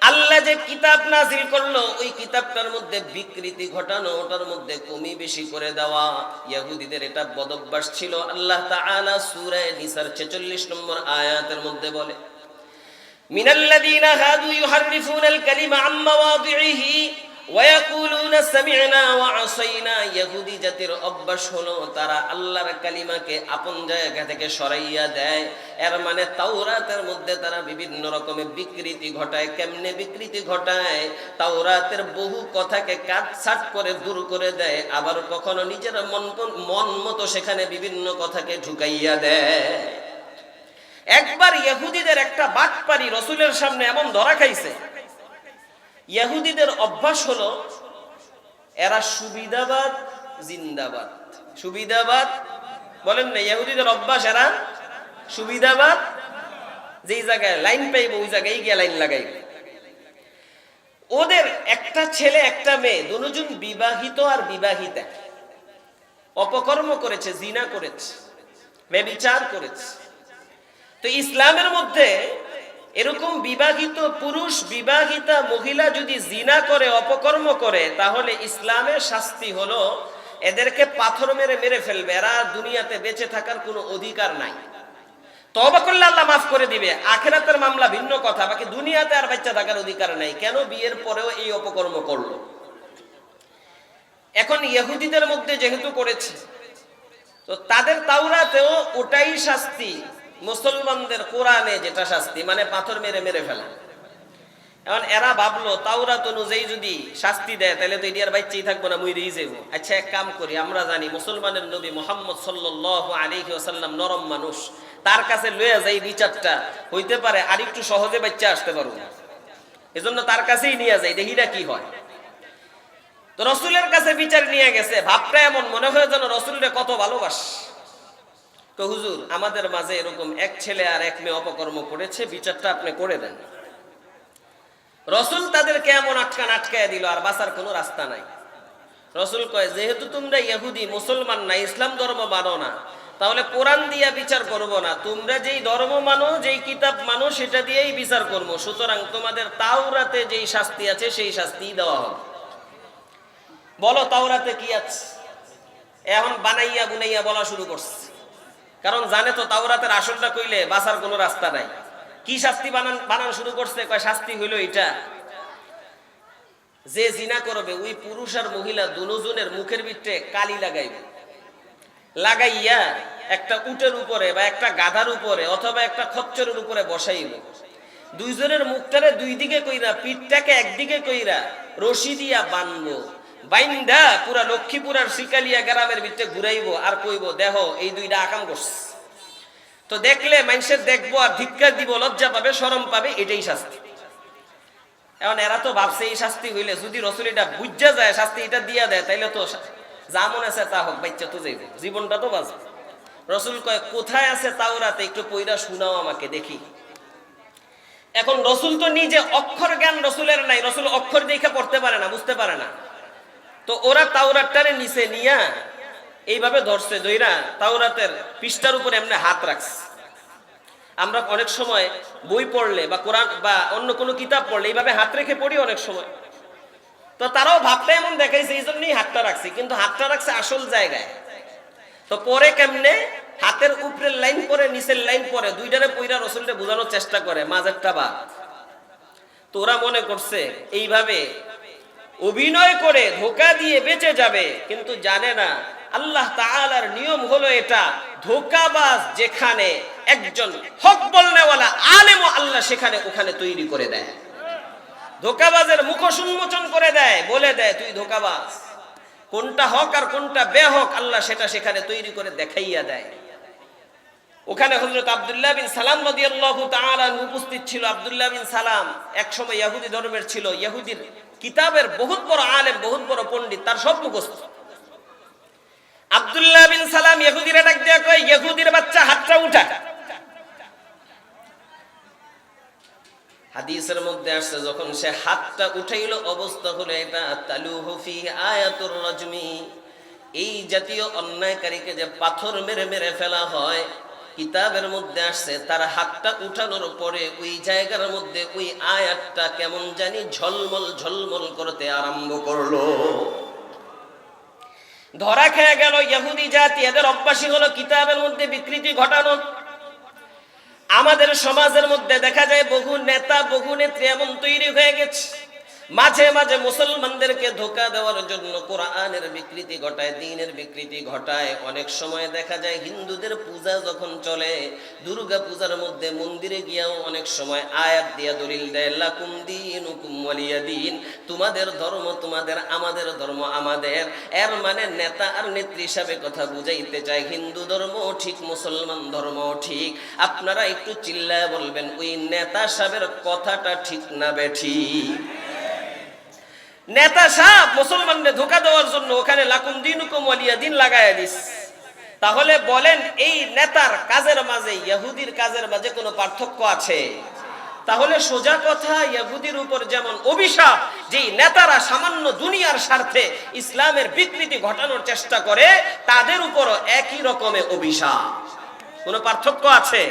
আল্লাহ যে কিতাব নাজিল করল, ওই কিতাবটার মধ্যে বিকৃতি ঘটানো, ওটার মধ্যে কমি বেশি করে দেওয়া। ইয়াহুদিদের এটা বদভ্যাস ছিল। আল্লাহ তাআলা সূরা নিসার 46 নম্বর আয়াতের মধ্যে বলে, মিনাল্লাযীনা হাদু ইউহারিফুনাল কালিমা আম্মা ওয়াদিহি মানে তাওরাতের বহু কথাকে করে দূর করে দেয়। আবার কখনো নিজের মন মন মতো সেখানে বিভিন্ন কথাকে ঢুকাইয়া দেয়। একবার ইহুদিদের একটা বাটপারি রসুলের সামনে এমন ধরা খাইছে। ইহুদিদের অভ্যাস হলো এরা সুবিধাবাদ, জিন্দাবাদ। সুবিধাবাদ বলেন না ইহুদিদের অভ্যাস এরা সুবিধাবাদ, যেই জায়গায় লাইন পাইব, ওই জায়গায় গিয়ে লাইন লাগাইব। ওদের একটা ছেলে, একটা মেয়ে, দুজন বিবাহিত আর বিবাহিতা। অপকর্ম করেছে, জিনা করেছে বেবিচার করেছে। তো ইসলামের মধ্যে এরকম বিবাহিত পুরুষ, বিবাহিতা মহিলা যদি জিনা করে, অপকর্ম করে, তাহলে ইসলামের শাস্তি হলো এদেরকে পাথর মেরে মেরে ফেলবে। এরা দুনিয়াতে বেঁচে থাকার কোনো অধিকার নাই। তবা করলে আল্লাহ মাফ করে দিবে। আখেরাতের মামলা ভিন্ন কথা, বাকি দুনিয়াতে আর বাচ্চা থাকার অধিকার নাই। কেন বিয়ের পরেও এই অপকর্ম করল? এখন ইহুদিদের মধ্যে যেহেতু করেছে, তো তাদের তাওরাতেও ওটাই শাস্তি। মুসলমানদের কোরআনে যেটা শাস্তি মানে পাথর মেরে মেরে ফেলা। এখন এরা ভাবলো, তাওরাত অনুযায়ী যদি শাস্তি দেয়, তাহলে তো ইডিয়ার বাচ্চাই থাকব না, মুইরেই যাব আচ্ছা এক কাম করি, আমরা জানি মুসলমানের নবী মোহাম্মদ সাল্লাহ আলিহি ওসাল্লাম নরম মানুষ। তার কাছে লয়ে যাই বিচারটা, হইতে পারে আর একটু সহজে বাচ্চা আসতে পারব এজন্য তার কাছেই নিয়ে যাই দেখিটা কি হয়। তো রসুলের কাছে বিচার নিয়ে গেছে, ভাবটা এমন, মনে হয় যেন রসুলরে কত ভালোবাস। তো হুজুর, আমাদের মাঝে এরকম এক ছেলে আর এক মেয়ে অপকর্ম করেছে, বিচারটা আপনি করে দেন। রসুল তাদেরকে এমন আটকান আটকায় দিল, আর বাঁচার কোনো রাস্তা নাই। রসুল কয়, যেহেতু তোমরা ইহুদি, মুসলমান না, ইসলাম ধর্ম মানো না, তাহলে কোরআন দিয়া বিচার করব না। তোমরা যেই ধর্ম মানো, যেই কিতাব মানো, সেটা দিয়েই বিচার করব। সুতরাং তোমাদের তাওরাতে যেই শাস্তি আছে, সেই শাস্তি দেওয়া হবে। বলো, তাওরাতে কি আছে? এখন বানাইয়া বুনাইয়া বলা শুরু করছে। কারণ জানে তো তাওরাতের আসলটা কইলে বাঁচার কোনো রাস্তা নাই। কি শাস্তি বানান বানান শুরু করছে? কয়, শাস্তি হইল এটা যে জিনা করবে, ওই পুরুষ আর মহিলা দুজনের মুখের ভিতরে কালি লাগাইবে। লাগাইয়া একটা উটের উপরে বা একটা গাধার উপরে অথবা একটা খচ্চরের উপরে বসাইব। দুইজনের মুখটারে দুই দিকে কইরা, পিঠটাকে একদিকে কইরা রশি দিয়া বানবো। বাইন্দা পুরা লক্ষ্মীপুরার শিকালিয়া গ্রামের ভিতরে ঘুরাইবো আর কইব দেহ এই দুইটা আকাম করছে। তো দেখলে মানুষের দেখব আর ধিক্কার দিব, লজ্জা পাবে সরম পাবে, এটাই শাস্তি। এখন এরা তো ভাবছে, এই শাস্তি হইলে যদি রসুল এটা বুঝা যায়, শাস্তি এটা দিয়া দেয়, তাইলে তো যা মনে আছে তা হোক, বাচ্চা তো যাইবে, জীবনটা তো বাঁচবে। রসুল কয়, কোথায় আছে তাওরাতে? একটু পইরা শুনাও আমাকে, দেখি। এখন রসুল তো নিজে অক্ষর জ্ঞান রসুলের নাই, রসুল অক্ষর দেখে পড়তে পারে না, বুঝতে পারে না। তো ওরা তাওরাতটারে নিচে নিয়া এইভাবে ধরছে দইরা তাওরাতের পৃষ্ঠার উপরে এমনি হাত রাখছে। আমরা অনেক সময় বই পড়লে বা কোরআন বা অন্য কোনো কিতাব পড়লে এইভাবে হাত রেখে পড়ি অনেক সময়। তো তারাও ভাবটা এমন দেখাইছে এই জন্যই হাতটা রাখছে। কিন্তু হাতটা রাখছে আসল জায়গায়। তো পরে কেমনে হাতের উপরের লাইন পরে, নিচের লাইন পরে দুইটারে পইরা রসুলটা বোঝানোর চেষ্টা করে, মাঝেরটা বাদ। তো ওরা মনে করছে, এইভাবে অভিনয় করে ধোকা দিয়ে বেঁচে যাবে, কিন্তু জানে না, আল্লাহ তাআলার নিয়ম হলো এটা, ধোকাবাজ যেখানে একজন হক বলনেওয়ালা আলেম আল্লাহ সেখানে ওখানে তৈরি করে দেয়। ধোকাবাজের মুখোশ উন্মোচন করে দেয়, বলে দেয়, তুই ধোকাবাজ। কোনটা হক আর কোনটা বেহক আল্লাহ সেটা সেখানে তৈরি করে দেখাইয়া দেয়। ওখানে হজরত আবদুল্লাহ বিন সালাম রাদিয়াল্লাহু তাআলা উপস্থিত ছিল। আবদুল্লাহ বিন সালাম একসময় ইহুদি ধর্মের ছিল। ইহুদির কিতাবের বহুত বড় আলেম, বহুত বড় পণ্ডিত, তার সব মুখস্থ। আবদুল্লাহ বিন সালাম ইহুদির ডাক দেয়া কয়, ইহুদির বাচ্চা হাতটা উঠা। হাদিসের মধ্যে আসছে, যখন সে হাতটা উঠাইল, অবস্থা হলো এটা, তালুহু ফি আয়াতুর রাজমি। এই জাতীয় অন্যায়কারীকে যে পাথর মেরে মেরে ফেলা হয় কিতাবের মধ্যে আসছে, তার হাতটা উঠানোর পরে ওই জায়গার মধ্যে ওই আয়াতটা কেমন জানি ঝলমল ঝলমল করতে আরম্ভ করল। ধরা খেয়ে গেল ইহুদি জাতি, এদের অভ্যাসী হলো কিতাবের মধ্যে বিকৃতি ঘটানো। আমাদের সমাজের মধ্যে দেখা যায় বহু নেতা, বহু নেত্রী এমন তৈরি হয়ে গেছে। মাঝে মাঝে মুসলমানদেরকে ধোকা দেওয়ার জন্য কোরআনের বিকৃতি ঘটায়, দিনের বিকৃতি ঘটায়। অনেক সময় দেখা যায় হিন্দুদের পূজা যখন চলে, দুর্গা পূজার মধ্যে মন্দিরে গিয়েও অনেক সময় আয়াত দিয়া দলিল দেয়, লাকুম দিন হুকুম ওয়ালিয়া দিন। তোমাদের ধর্ম তোমাদের, আমাদের ধর্ম আমাদের। এর মানে নেতা আর নেত্রী হিসাবে কথা বুঝাইতে চায়, হিন্দু ধর্ম ঠিক, মুসলমান ধর্ম ঠিক। আপনারা একটু চিল্লায় বলবেন, ওই নেতা সাহেবের কথাটা ঠিক না বেঠি নেতা সাহেব মুসলমানদের ধোকা দেওয়ার জন্য ওখানে লাকুম দিন ওয়ালিয়া দিন লাগায় দিস। তাহলে বলেন, এই নেতার কাজের মাঝে ইহুদির কাজের মাঝে কোনো পার্থক্য আছে? তাহলে সোজা কথা ইহুদির উপর যেমন অভিশাপ যে নেতারা সামান্য দুনিয়ার স্বার্থে ইসলামের বিকৃতি ঘটানোর চেষ্টা করে, তাদের উপরও একই রকমের অভিশাপ। কোনো পার্থক্য আছে?